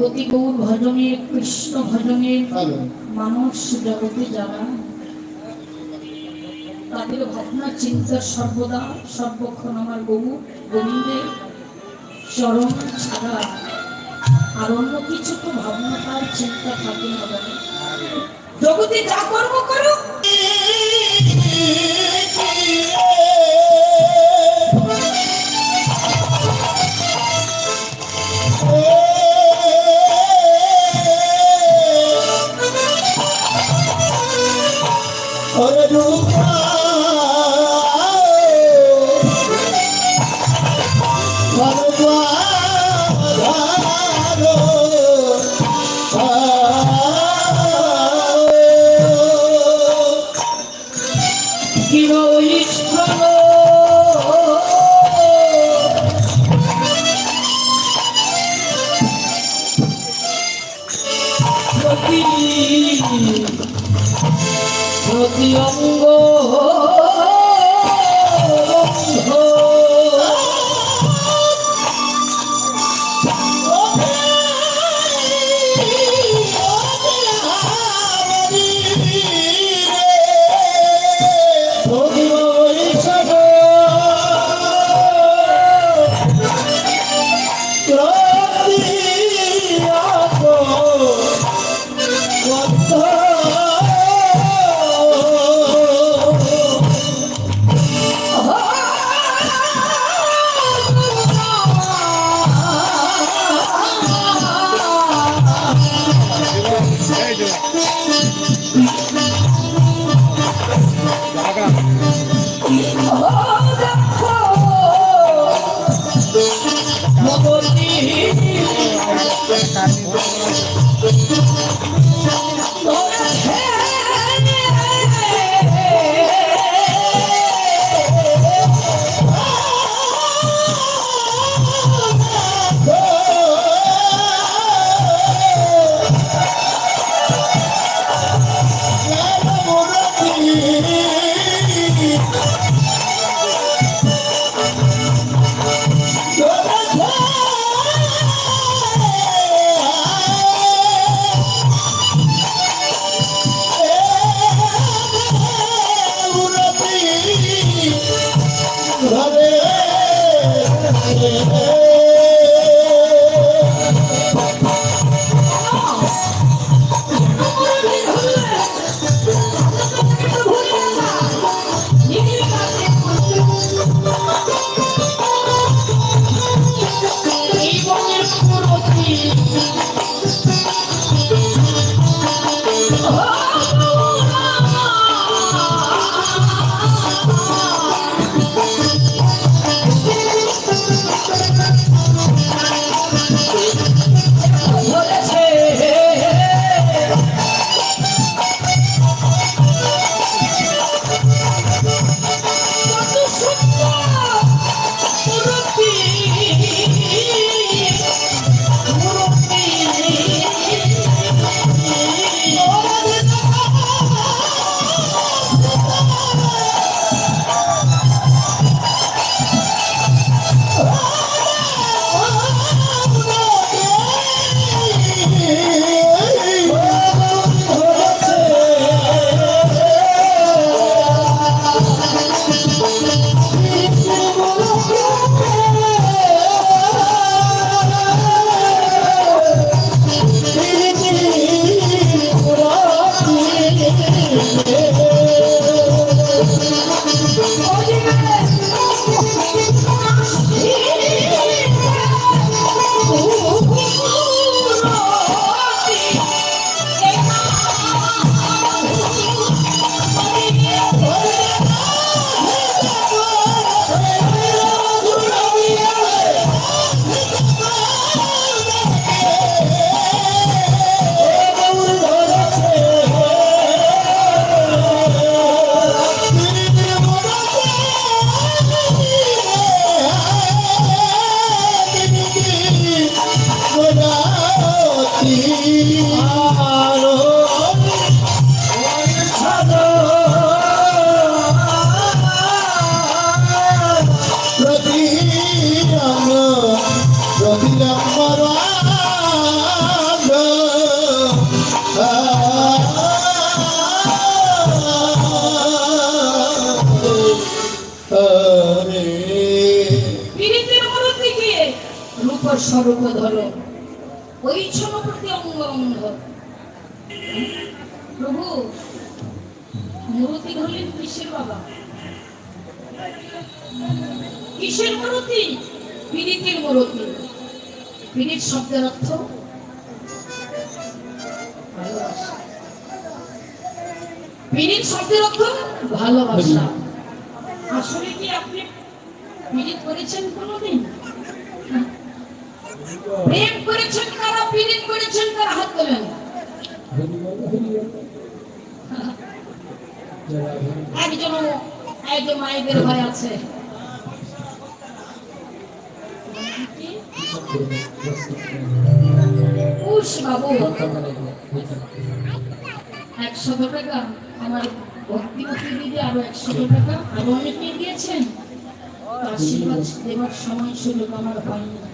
গৌর ভজনে কৃষ্ণ ভজনে মানুষ জগতে যারা। তাদের ভাবনা চিন্তা সর্বদা সর্বক্ষণ আমার গরু গোবিন্দের চরণ ছাড়া। আর অন্য কিছু তো ভাবনা তার চিন্তা থাকে না। জগতে যা কর্ম করো Oh, oh, oh. প্রভু, মূর্তি ধরলেন কিসের বাবা? কিসের মূর্তি? পীড়িতের মূর্তি। পীড়িত শব্দের অর্থ পীড়িত শব্দের অর্থ ভালোবাসা। আসলে কি আপনি পীড়িত করেছেন কোনোদিন? প্রেম করেছেন কারা, পীড়িত করেছেন কারা? হাত তোলেন। একজন একজন মায়েদের ভাই আছে। বাবু। একশো টাকা আমার দিদি আরও একশো টাকা। আরও আশীর্বাদ সময় সুযোগ আমার হয়নি।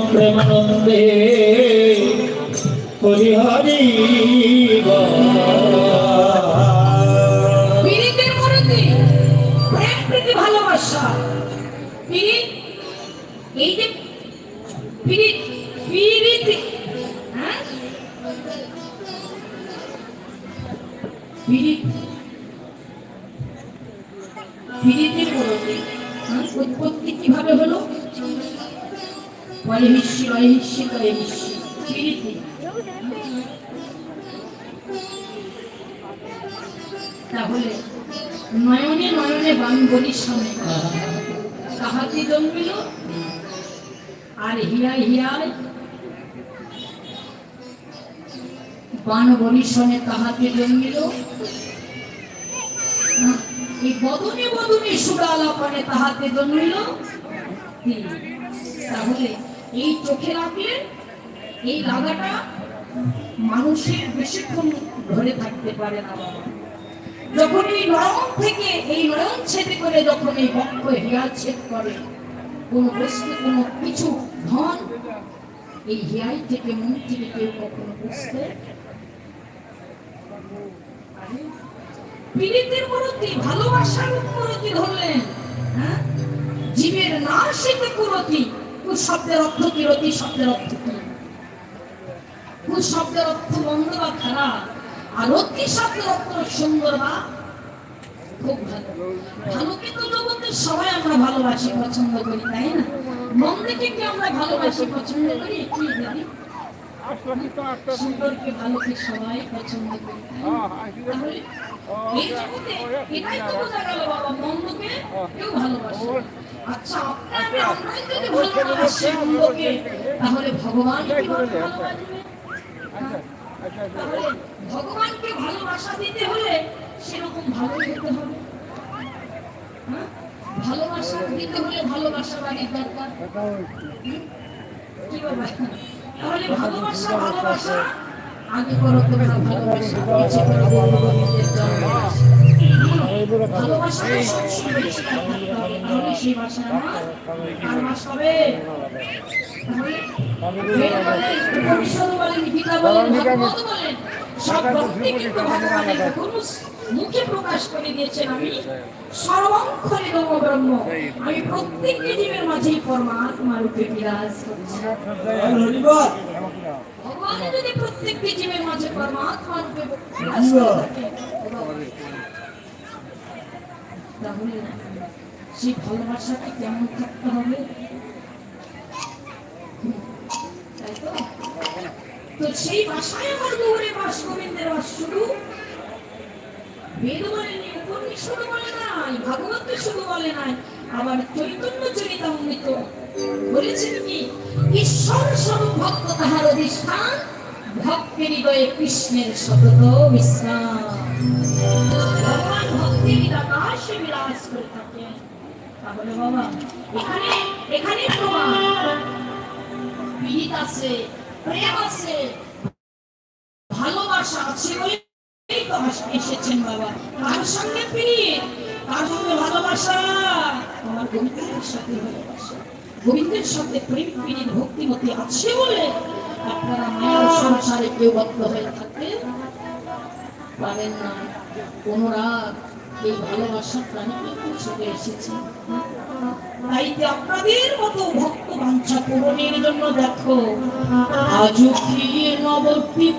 প্রেমানন্দে হরি হরি পীড়িতের মূর্তি প্রেম প্রীতি ভালোবাসা। পীড়িত এই যে পীড়িত পীড়িত হ্যাঁ? হ্যাঁ? উৎপত্তি কীভাবে হলো? পরে রয়ে হিস্যি করে হিস্যি তাহলে নয়নে নয়নে বান বলির সামনে কাহাতি জন্মিল আর হিয়ায় হিয়ায় বান বলির সনে তাহাতে জন্মিল এই বদনে বদনে সুরালাপনে তাহাতে জন্মিল তাহলে এই চোখে রাখলে এই লাগাটা মানুষের বেশিক্ষণ ধরে থাকতে পারে না বাবা যখন এই নয়ন থেকে এই নয়ন ছেদে করে যখন এই বক্ষ হিয়া ছেদ করে, কোন বস্তু, কোন কিছু, ধন এই হিয়াই থেকে থেকে কেউ কখনো বুঝতে? পীড়িতের মূর্তি, ভালোবাসার মূর্তি ধরলেন হ্যাঁ জীবের নাম শিখে কুরতি শব্দের অর্থ কিরতি শব্দের অর্থ কি? শব্দের অর্থ মন্দ বা খারাপ? আর অতি শব্দের অর্থ সুন্দর বা খুব ভালো। ভালোকে তো জগতের সবাই আমরা ভালোবাসি, পছন্দ করি, তাই না? মন্দকে কি আমরা ভালোবাসি, পছন্দ করি? কি জানি? সুন্দরকে, ভালোকে সবাই পছন্দ করি এই জগতে এটাই তো বোঝা গেল বাবা, মন্দকে কেউ ভালোবাসে। আচ্ছা যদি ভালোবাসি মন্দকে তাহলে ভগবান কীভাবে ভালোবাসবে ভগবানকে ভালোবাসা দিতে হলে সেরকম ভালো হতে হবে। হ্যাঁ? ভালোবাসা দিতে হলে ভালোবাসা বাড়ির দরকার। কি বাবা তাহলে ভালোবাসা ভালোবাসা আগে করো তোমরা ভালোবাসা পিছে করো গৌরবীদের জন্মবাসা। ভালোবাসাটা সবসময় বেশি থাকতে হবে তাহলে সেই বাসা আমার আর বাস হবে। মুখে প্রকাশ করে দিয়েছেন আমি। সর্বক্ষণে ব্রহ্ম আমি প্রত্যেকটি জীবের মাঝেই পরমাত্মা রূপে বিরাজ করছি। ভগবান যদি প্রত্যেকটি জীবের মাঝে পরমাত্মা রূপে বিরাজ করে থাকে, তাহলে সেই ভালোবাসাটা কেমন থাকতে হবে? তাই তো? তো সেই বাসায় আমার গৌরে বাস গোবিন্দের বাস শুরু বেদ বলেনি উপনিষদ বলে নাই ভাগবত শুধু বলে নাই। আবার চৈতন্য চরিতামৃত বলেছেন কি? ঈশ্বর স্বরূপ তাহার অধিষ্ঠান, ভক্তের হৃদয়ে কৃষ্ণের সতত বিশ্রাম ভগবান ভক্তির আকাশে বিরাজ করে থাকেন। তাহলে বাবা, এখানে এখানে প্রমাণ। পীড়িত আছে, প্রেম আছে, ভালোবাসা আছে বলে এসেছেন বাবা। কার সঙ্গে প্রীত কার সঙ্গে ভালোবাসা? আমার গোবিন্দের সাথে ভালোবাসা গোবিন্দের সাথে প্রেম প্রীত ভক্তিমতি আছে বলে আপনারা মায়ের সংসারে কেউ বদ্ধ হয়ে থাকতে পারেন না। কোন এই ভালোবাসার প্রাণীকে ছুটে এসেছে। আপনাদের মতো ভক্ত বাঞ্ছা পূরণের জন্য দেখো আজও কি নবদ্বীপ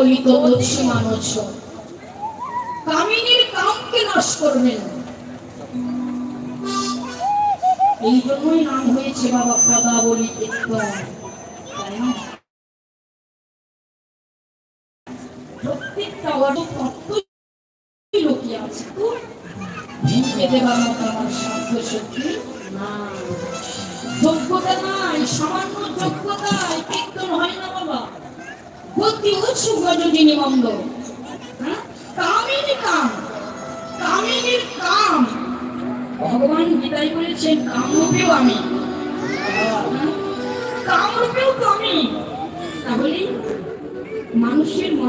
কলিত দোষী মানুষ কামিনীর কামকে নাশ করবেন। এই জন্যই নাম হয়েছে বাবা শক্তি না। যোগ্যতা নাই, সামান্য যোগ্যতায় কীর্তন হয় না বাবা। উৎসুক গজনী মন্দ। হ্যাঁ? কামিনী কাম। কামিনীর কাম। ভগবান গীতায় বলেছেন কামরূপেও আমি। হ্যাঁ? কামরূপেও তো আমি। তাহলে মানুষের মনে